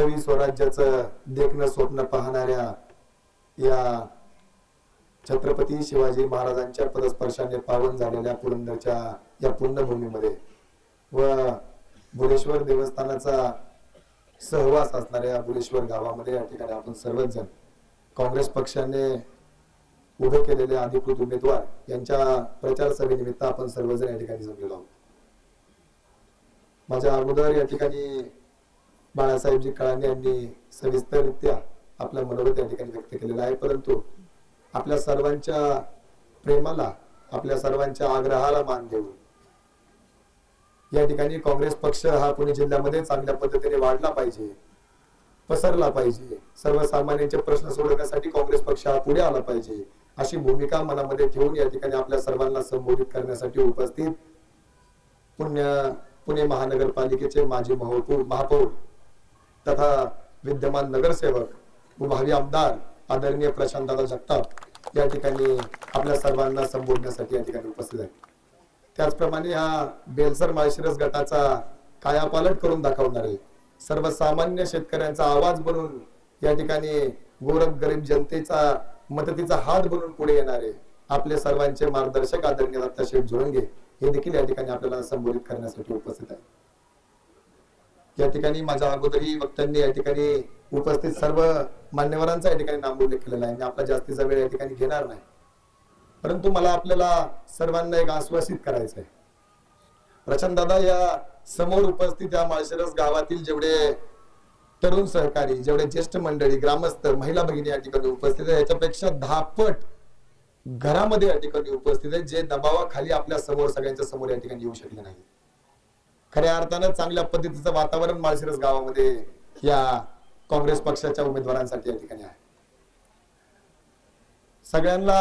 नवीन स्वराज्याचं देखणं स्वप्न पाहणाऱ्या या छत्रपती शिवाजी महाराजांच्या पदस्पर्शाने पावन झालेल्या पुरंदरच्या या पुण्यभूमीमध्ये व बुलेश्वर देवस्थानाचा सहवास असणाऱ्या बुलेश्वर गावामध्ये या ठिकाणी आपण सर्वच जण काँग्रेस पक्षाने उभे केलेले अधिकृत उमेदवार यांच्या प्रचार सभेनिमित्त आपण सर्वजण या ठिकाणी जमलेलो आहोत. माझ्या अगोदर या ठिकाणी बाळासाहेबजी कळाने यांनी सविस्तररित्या आपला मनोगत या ठिकाणी व्यक्त केलेला आहे. परंतु आपल्या सर्वांच्या प्रेमाला आपल्या सर्वांच्या आग्रहाला मान देऊन या ठिकाणी काँग्रेस पक्ष हा पुणे जिल्ह्यामध्ये चांगल्या पद्धतीने वाढला पाहिजे पसरला पाहिजे. सर्वसामान्यांचे प्रश्न सोडवण्यासाठी काँग्रेस पक्ष हा पुढे आला पाहिजे अशी भूमिका मनामध्ये ठेवून या ठिकाणी आपल्या सर्वांना संबोधित करण्यासाठी उपस्थित पुण्य पुणे महानगरपालिकेचे माजी महापौर महापौर तथा विद्यमान नगरसेवक व भावी आमदार आदरणीय प्रशांतदादा जगताप या ठिकाणी आपल्या सर्वांना संबोधण्यासाठी या ठिकाणी उपस्थित आहेत. त्याचप्रमाणे हा बेलसर माळशिरस गटाचा कायापालट करून दाखवणारे सर्वसामान्य शेतकऱ्यांचा आवाज बनून या ठिकाणी गोरख गरीब जनतेचा मदतीचा हात बनून पुढे येणारे आपले सर्वांचे मार्गदर्शक आदरणीय दत्ता शेठ जोळंगे हे देखील या ठिकाणी आपल्याला संबोधित करण्यासाठी उपस्थित आहे या ठिकाणी माझ्या अगोदरही वक्त्यांनी या ठिकाणी उपस्थित सर्व मान्यवरांचा या ठिकाणी नामोल्लेख केलेला आहे. मी आपला जास्तीचा वेळ या ठिकाणी घेणार नाही. परंतु मला आपल्याला सर्वांना एक आश्वासित करायचं आहे. प्रचंड दादा या समोर उपस्थित या माळशिरस गावातील जेवढे तरुण सहकारी जेवढे ज्येष्ठ मंडळी ग्रामस्थ महिला भगिनी या ठिकाणी उपस्थित आहे याच्यापेक्षा दहापट घरामध्ये या ठिकाणी उपस्थित आहेत जे दबावाखाली आपल्यासमोर सगळ्यांच्या समोर या ठिकाणी येऊ शकले नाही खऱ्या अर्थानं चांगल्या पद्धतीचं वातावरण माळशिरस गावामध्ये या काँग्रेस पक्षाच्या उमेदवारांसाठी या ठिकाणी आहे. सगळ्यांना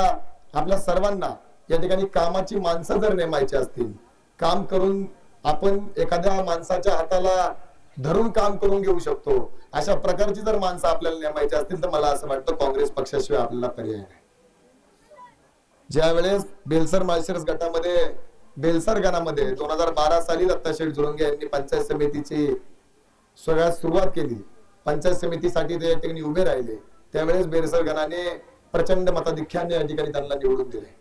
आपल्या सर्वांना या ठिकाणी कामाची माणसं जर नेमायची असतील काम करून आपण एखाद्या माणसाच्या हाताला धरून काम करून घेऊ शकतो अशा प्रकारची जर माणसं आपल्याला नेमायची असतील तर मला असं वाटतं काँग्रेस पक्षाशिवाय आपल्याला पर्याय नाही. ज्या वेळेस बेलसर माळशिरस गटामध्ये बेलसर गणामध्ये दोन हजार बारा साली दत्ता शेठ जुरंगे यांनी पंचायत समितीची सगळ्यात सुरुवात केली. पंचायत समितीसाठी ते या ठिकाणी उभे राहिले. त्यावेळेस बेलसर गणाने प्रचंड मताधिक्याने या ठिकाणी त्यांना निवडून दिले.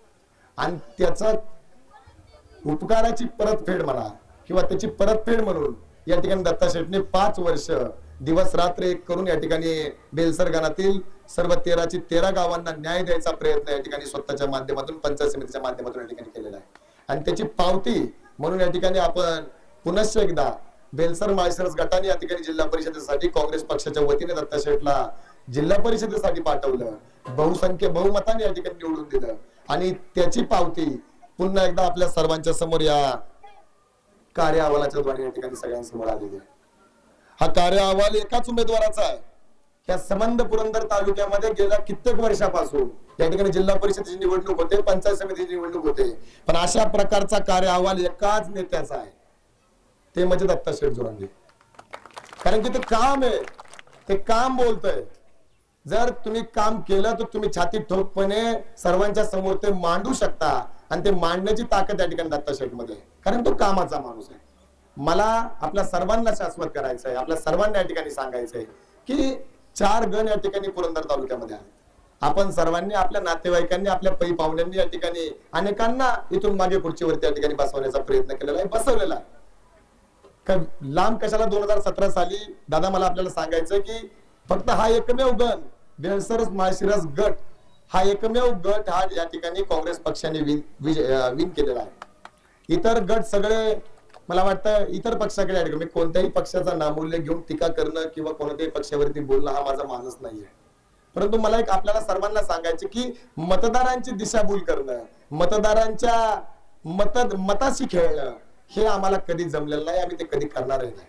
आणि त्याचा उपकाराची परतफेड म्हणा किंवा त्याची परतफेड म्हणून या ठिकाणी दत्ता शेठने पाच वर्ष दिवस रात्र एक करून या ठिकाणी बेलसर गणातील सर्व तेराची तेरा गावांना न्याय द्यायचा प्रयत्न या ठिकाणी स्वतःच्या माध्यमातून पंचायत समितीच्या माध्यमातून या ठिकाणी केलेला आहे. आणि त्याची पावती म्हणून या ठिकाणी आपण पुनश्च एकदा बेलसर माळशिरस गटाने या ठिकाणी जिल्हा परिषदेसाठी काँग्रेस पक्षाच्या वतीने दत्ता शेठला जिल्हा परिषदेसाठी पाठवलं. बहुसंख्य बहुमताने या ठिकाणी निवडून दिलं. आणि त्याची पावती पुन्हा एकदा आपल्या सर्वांच्या समोर या कार्य अहवालाच्या द्वारे या ठिकाणी सगळ्यांसमोर आलेली आहे. हा कार्य अहवाल एकाच उमेदवाराचा आहे. या संबंध पुरंदर तालुक्यामध्ये गेल्या कित्येक वर्षापासून या ठिकाणी जिल्हा परिषदेची निवडणूक होते पंचायत समितीची निवडणूक होते. पण अशा प्रकारचा कार्य अहवाल एकाच नेत्याचा आहे. ते म्हणजे दत्ता शेठ जोरांगे. कारण की ते काम आहे. ते काम बोलतय. जर तुम्ही काम केलं तर तुम्ही छाती ठोकपणे सर्वांच्या समोर ते मांडू शकता. आणि ते मांडण्याची ताकद त्या ठिकाणी दत्ता शेठमध्ये कारण तो कामाचा माणूस आहे. मला आपल्या सर्वांना शाश्वत करायचं आहे आपल्या सर्वांना या ठिकाणी सांगायचंय की चार गण या ठिकाणी पुरंदर तालुक्यामध्ये आहेत. आपण सर्वांनी आपल्या नातेवाईकांनी आपल्या पै पाहुण्यांनी या ठिकाणी अनेकांना इथून मागे खुर्चीवरती या ठिकाणी बसवण्याचा प्रयत्न केलेला आहे बसवलेला आहे. लांब कशाला दोन हजार सतरा साली दादा मला आपल्याला सांगायचं की फक्त हा एकमेव गण बेळसरस माळशिरस गट हा एकमेव गट हा या ठिकाणी काँग्रेस पक्षाने विन विजय- विन केलेला आहे. इतर गट सगळे मला वाटतं इतर पक्षाकडे आहे मी कोणत्याही पक्षाचा नामूल्य घेऊन टीका करणं किंवा कोणत्याही पक्षावरती बोलणं हा माझा मानस नाहीये. परंतु मला एक आपल्याला सर्वांना सांगायचे की मतदारांची दिशाभूल करणं मतदारांच्या मत मताशी खेळणं हे आम्हाला कधी जमलेलं नाही आम्ही ते कधी करणारही नाही.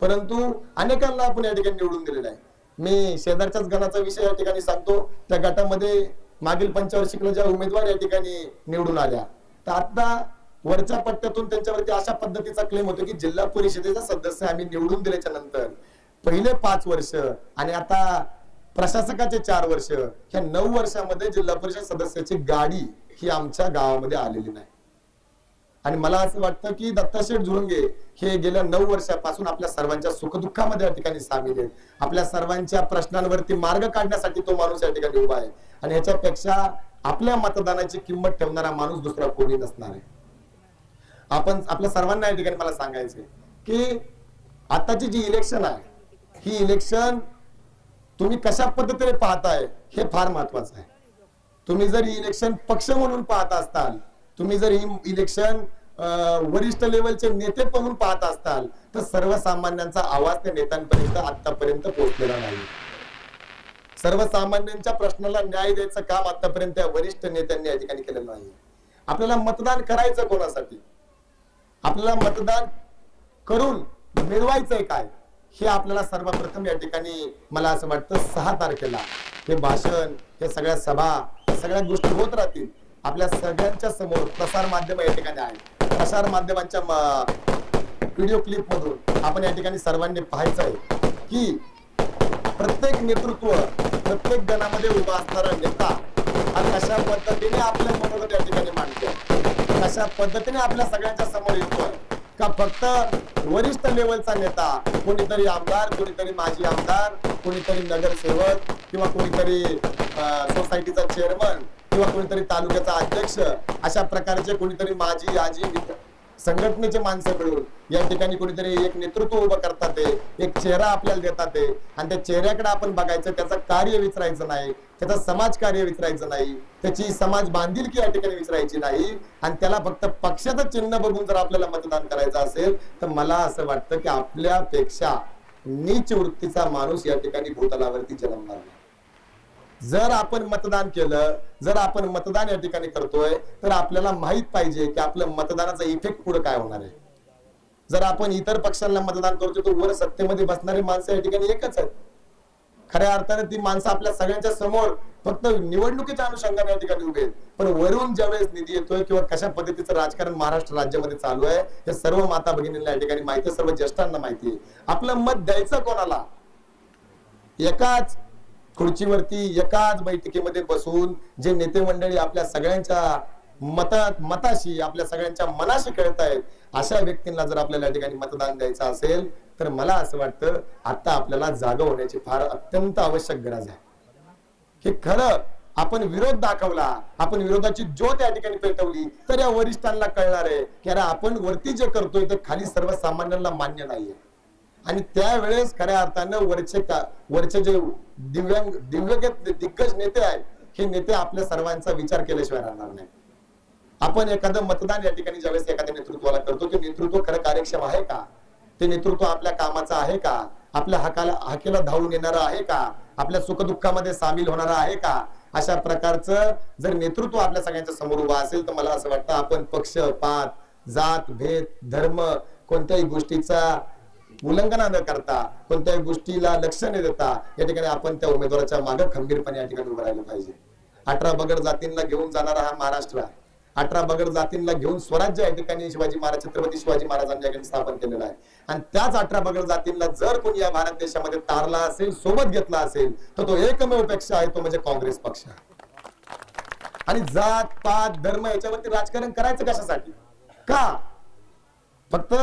परंतु अनेकांना आपण या ठिकाणी निवडून दिलेलं आहे. मी शेजारच्याच गणाचा विषय या ठिकाणी सांगतो. त्या गटामध्ये मागील पंचवार्षिकला ज्या उमेदवार या ठिकाणी निवडून आल्या तर आता वरच्या पट्ट्यातून त्यांच्यावरती अशा पद्धतीचा क्लेम होतो की जिल्हा परिषदेचा सदस्य आम्ही निवडून दिल्याच्या नंतर पहिले पाच वर्ष आणि आता प्रशासकाचे चार वर्ष ह्या नऊ वर्षामध्ये जिल्हा परिषद सदस्याची गाडी ही आमच्या गावामध्ये आलेली नाही. आणि मला असं वाटतं की दत्ताशेठ झुळंगे हे गेल्या नऊ वर्षापासून आपल्या सर्वांच्या सुखदुःखामध्ये या ठिकाणी सामील आहेत. आपल्या सर्वांच्या प्रश्नांवरती मार्ग काढण्यासाठी तो माणूस या ठिकाणी उभा आहे. आणि ह्याच्यापेक्षा आपल्या मतदानाची किंमत ठेवणारा माणूस दुसरा कोणी नसणार आहे. आपण आपल्या सर्वांना या ठिकाणी मला सांगायचंय की आताची जी इलेक्शन आहे ही इलेक्शन तुम्ही कशा पद्धतीने पाहताय हे फार महत्वाचं आहे. तुम्ही जर इलेक्शन पक्ष म्हणून पाहत असताल तुम्ही जर ही इलेक्शन वरिष्ठ लेवलचे नेते म्हणून पाहत असताल तर सर्वसामान्यांचा आवाज त्या नेत्यांपर्यंत आतापर्यंत पोहोचलेला नाही. सर्वसामान्यांच्या प्रश्नाला न्याय द्यायचं काम आतापर्यंत वरिष्ठ नेत्यांनी या ठिकाणी केलेलं नाही आपल्याला मतदान करायचं कोणासाठी? आपल्याला मतदान करून मिळवायचंय काय? हे आपल्याला सर्वप्रथम या ठिकाणी मला असं वाटतं सहा तारखेला हे भाषण हे सगळ्या सभा सगळ्या गोष्टी होत राहतील. आपल्या सगळ्यांच्या समोर प्रसार माध्यम या ठिकाणी आहे. प्रसार माध्यमांच्या व्हिडिओ क्लिप मधून आपण या ठिकाणी सर्वांनी पाहायचं आहे की प्रत्येक नेतृत्व प्रत्येक गणामध्ये उभा असणारा नेता हा कशा पद्धतीने आपल्या मनोगत या ठिकाणी मांडतो अशा पद्धतीने आपल्या सगळ्यांच्या समोर येतो का फक्त वरिष्ठ लेवलचा नेता कोणीतरी आमदार कोणीतरी माजी आमदार कोणीतरी नगरसेवक किंवा कोणीतरी सोसायटीचा चेअरमन किंवा कोणीतरी तालुक्याचा अध्यक्ष अशा प्रकारचे कोणीतरी माजी आजी संघटनेचे माणसं मिळून या ठिकाणी कुणीतरी एक नेतृत्व उभं करतात ते एक चेहरा आपल्याला देतात ते. आणि त्या चेहऱ्याकडे आपण बघायचं त्याचं कार्य विचारायचं नाही त्याचं समाज कार्य विचारायचं नाही त्याची समाज बांधिलकी या ठिकाणी विचारायची नाही आणि त्याला फक्त पक्षाचं चिन्ह बघून जर आपल्याला मतदान करायचं असेल तर मला असं वाटतं की आपल्यापेक्षा नीच वृत्तीचा माणूस या ठिकाणी भूतलावरती जन्मणार नाही. जर आपण मतदान केलं जर आपण मतदान या ठिकाणी करतोय तर आपल्याला माहीत पाहिजे की आपलं मतदानाचा इफेक्ट पुढे काय होणार आहे. जर आपण इतर पक्षांना मतदान करतो तर वर सत्तेमध्ये बसणारी माणसं या ठिकाणी एकच आहेत. खऱ्या अर्थाने ती माणसं आपल्या सगळ्यांच्या समोर फक्त निवडणुकीच्या अनुषंगाने या ठिकाणी उभे आहेत. पण वरून ज्यावेळेस निधी येतोय किंवा कशा पद्धतीचं राजकारण महाराष्ट्र राज्यामध्ये चालू आहे हे सर्व माता भगिनींना या ठिकाणी माहिती सर्व ज्येष्ठांना माहिती आहे. आपलं मत द्यायचं कोणाला? एकाच खुर्चीवरती एकाच बैठकीमध्ये बसून जे नेते मंडळी आपल्या सगळ्यांच्या मतात मताशी आपल्या सगळ्यांच्या मनाशी कळत आहेत अशा व्यक्तींना जर आपल्याला या ठिकाणी मतदान द्यायचं असेल तर मला असं वाटतं आता आपल्याला जागा होण्याची फार अत्यंत आवश्यक गरज आहे. हे खरं आपण विरोध दाखवला आपण विरोधाची ज्योत या ठिकाणी पेटवली तर या वरिष्ठांना कळणार आहे की अरे आपण वरती जे करतोय ते खाली सर्वसामान्यांना मान्य नाहीये. आणि त्यावेळेस खऱ्या अर्थानं वरचे का वरचे जे दिव्यांग दिव्यगत दिग्गज नेते आहेत हे नेते आपल्या सर्वांचा विचार केल्याशिवाय राहणार नाही आपण एखादं मतदान या ठिकाणी ज्यावेळेस एखाद्या नेतृत्वाला करतो ते नेतृत्व खरं कार्यक्षम आहे का? ते नेतृत्व आपल्या कामाचं आहे का? आपल्या हकाला हकेला धावून येणारं आहे का? आपल्या सुखदुःखामध्ये सामील होणार आहे का? अशा प्रकारचं जर नेतृत्व आपल्या सगळ्यांच्या समोर उभं असेल तर मला असं वाटतं आपण पक्ष पात जात भेद धर्म कोणत्याही गोष्टीचा उल्लंघना न करता कोणत्याही गोष्टीला लक्ष न देता या ठिकाणी आपण त्या उमेदवाराच्या मागे खंबीरपणे या ठिकाणी उभं राहिलं पाहिजे. अठरा बगड जातींना घेऊन जाणारा हा महाराष्ट्र आहे. अठरा बगड जातींना घेऊन स्वराज्य या ठिकाणी शिवाजी महाराज छत्रपती शिवाजी महाराजांनी स्थापन केलेलं आहे. आणि त्याच अठरा बगड जातींना जर कोणी या भारत देशामध्ये तारला असेल सोबत घेतला असेल तर तो एकमेव पक्ष आहे तो म्हणजे काँग्रेस पक्ष. आणि जात पात धर्म याच्यावरती राजकारण करायचं कशासाठी? का? फक्त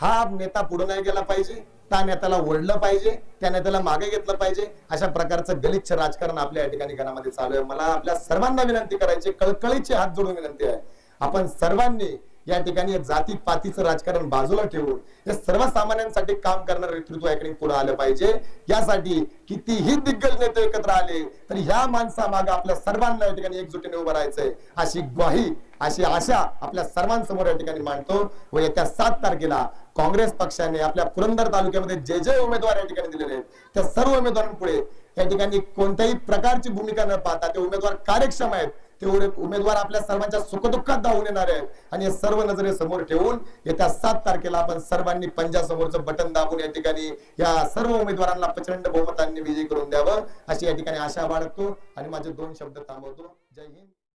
हा नेता पुढे नाही गेला पाहिजे त्या नेत्याला ओढलं पाहिजे त्या नेत्याला मागे घेतलं पाहिजे अशा प्रकारचं गलिच्छ राजकारण आपल्या या ठिकाणी घरामध्ये चालू आहे. मला आपल्या सर्वांना विनंती करायची कळकळीचे हात जोडून विनंती आहे. आपण सर्वांनी या ठिकाणी जाती पातीचं राजकारण बाजूला ठेवून या सर्वसामान्यांसाठी काम करणारं नेतृत्व या पुढे आलं पाहिजे. यासाठी कितीही दिग्गज नेते एकत्र आले तर ह्या माणसामागे आपल्या सर्वांना या ठिकाणी एकजुटीने उभं राहायचंय. अशी ग्वाही अशी आशा आपल्या सर्वांसमोर या ठिकाणी मांडतो. व येत्या सात तारखेला काँग्रेस पक्षाने आपल्या पुरंदर तालुक्यामध्ये जे जे उमेदवार या ठिकाणी दिलेले आहेत त्या सर्व उमेदवारांपुढे या ठिकाणी कोणत्याही प्रकारची भूमिका न पाहता ते उमेदवार कार्यक्षम आहेत. ते उमेदवार आपल्या सर्वांच्या सुखदुःखात धावून येणार आहेत. आणि हे सर्व नजरे समोर ठेवून येत्या सात तारखेला आपण सर्वांनी पंजा समोरचं बटन दाबून या ठिकाणी या सर्व उमेदवारांना प्रचंड बहुमतांनी विजयी करून द्यावं अशी या ठिकाणी आशा बाळगतो. आणि माझे दोन शब्द थांबवतो. जय हिंद.